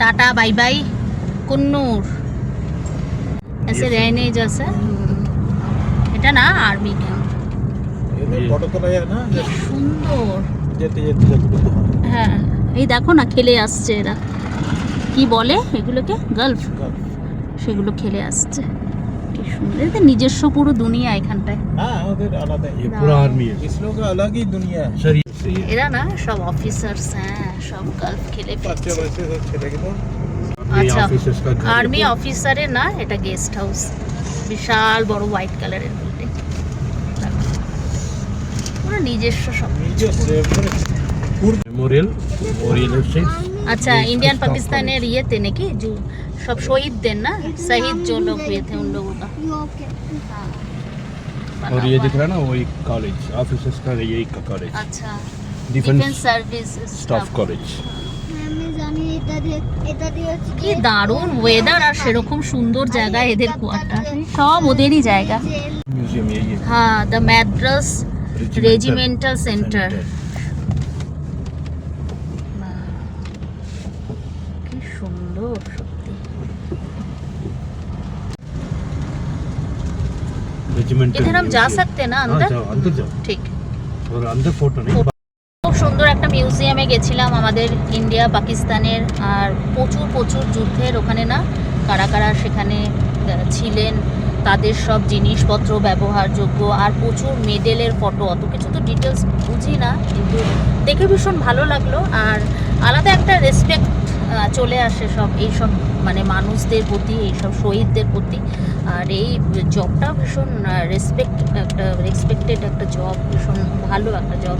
Tata bye bye Coonoor. এসে রেনেজ আছে এটা না আর্মি ক্যাম্প সুন্দর। হ্যাঁ। এই দেখো না খেলে আসছে এরা। কি বলে এগুলোকে? গালফ। সেগুলো খেলে আসছে। নিজস্ব পুরো দুনিয়া এখানটায়। আলাদা দুনিয়া। इस लोग का अलग ही दुनिया है शरीर से ये এরা না সব অফিসার্স হ্যাঁ সব গালফ খেলে बच्चे ফিরছে बच्चे सब चले गए तो আচ্ছা officers का घर है। আর্মি অফিসারের না এটা গেস্ট হাউস বিশাল বড় হোয়াইট কালারের বিল্ডিং পুরো নিজস্ব সব नीचे से पूर्व मेमोरियल और ये लेफ्ट साइड अच्छा ये इंडियन स्टाफ पाकिस्तानी ये थे ना कि जो सब शहीद थे ना शहीद जो लोग हुए थे उन लोगों का हाँ, बना और ये हुआ दिख है। रहा है ना वो एक कॉलेज ऑफिसर्स का यही का कॉलेज अच्छा defence defence service staff college আমি জানি এটা দিয়ে এটা দিয়ে হচ্ছে কি দারুণ ওয়েদার আর সেরকম সুন্দর জায়গা এদের কোয়ার্টার সব ওদেরই জায়গা জেল म्यूजियम ये ये হ্যাঁ দ্য ম্যাড্রাস রেজিমেন্টাল সেন্টার কি সুন্দর সত্যি रेजिमेंटल इधर हम जा सकते हैं ना अंदर जाओ अंदर जाओ ঠিক और अंदर फोटो नहीं খুব সুন্দর একটা মিউজিয়ামে গেছিলাম আমাদের ইন্ডিয়া, পাকিস্তানের, আর প্রচুর প্রচুর যুদ্ধের ওখানে না কারা কারা সেখানে ছিলেন, তাদের সব জিনিসপত্র ব্যবহারযোগ্য, আর প্রচুর মেডেলের ফটো অত কিছু তো ডিটেলস বুঝি না, কিন্তু দেখে ভীষণ ভালো লাগল। আর আলাদা একটা রেসপেক্ট চলে আসে সব এই সব মানে মানুষদের প্রতি, এইসব শহীদদের প্রতি। আর এই জবটা ভীষণ রেসপেক্ট একটা রেসপেক্টেড একটা জব ভীষণ ভালো একটা জব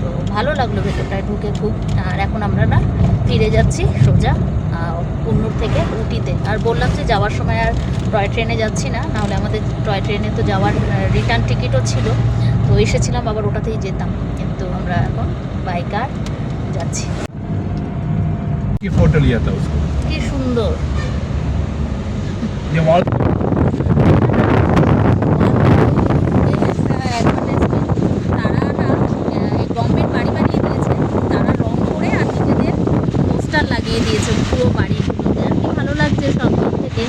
তো ভালো লাগল ভেতরটায় ঢুকে খুব। আর এখন আমরা না ফিরে যাচ্ছি সোজা কুন্নুর থেকে উটিতে আর বললাম যে যাওয়ার সময় আর টয় ট্রেনে যাচ্ছি না নাহলে আমাদের টয় ট্রেনে তো যাওয়ার রিটার্ন টিকিটও ছিল। তো এসেছিলাম আবার ওটাতেই যেতাম। কিন্তু আমরা এখন বাইকার যাচ্ছি। কি সুন্দর। লাগিয়ে দিয়েছে পুরো বাড়িগুলোতে। আর কি ভালো লাগছে সব দিক থেকে।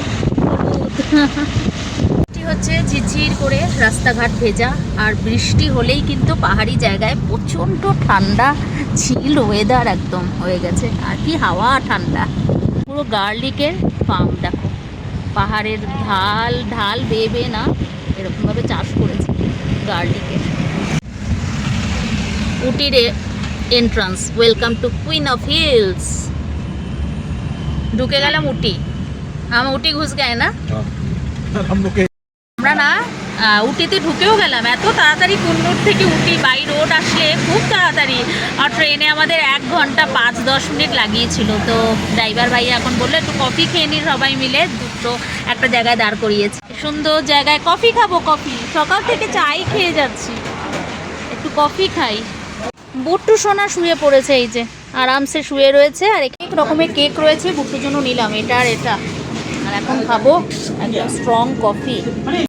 বৃষ্টি হচ্ছে, ঝিরঝির করে রাস্তাঘাট ভেজা, আর বৃষ্টি হলেই কিন্তু পাহাড়ি জায়গায় প্রচণ্ড ঠান্ডা ছিল ওয়েদার একদম হয়ে গেছে। আর কি হাওয়া ঠান্ডা। পুরো গার্লিকের ফার্ম দেখো। পাহাড়ের ঢাল ঢাল বেয়ে না, এরকমভাবে চাষ করেছে গার্লিকের। উটির entrance welcome to queen of hills ঢুকে গেলাম উটি আমার উটি ঘুষ গায় না? আমরা না উটিতে ঢুকেও গেলাম। এত তাড়াতাড়ি কুন্নুর থেকে উটি বাই রোড আসলে খুব তাড়াতাড়ি। আর ট্রেনে আমাদের এক ঘণ্টা পাঁচ দশ মিনিট লাগিয়েছিল। তো ড্রাইভার ভাই এখন বলল একটু কফি খেয়ে নি সবাই মিলে। দুটো একটা জায়গায় দাঁড় করিয়েছে। সুন্দর জায়গায় কফি খাব কফি সকাল থেকে চাই খেয়ে যাচ্ছি। একটু কফি খাই। বুট্টু সোনা শুয়ে পড়েছে এই যে। আরামসে শুয়ে রয়েছে আর এক রকমের কেক রয়েছে বুকের জন্য নিলাম। এটা আর এটা। আর এখন খাব একদম স্ট্রং কফি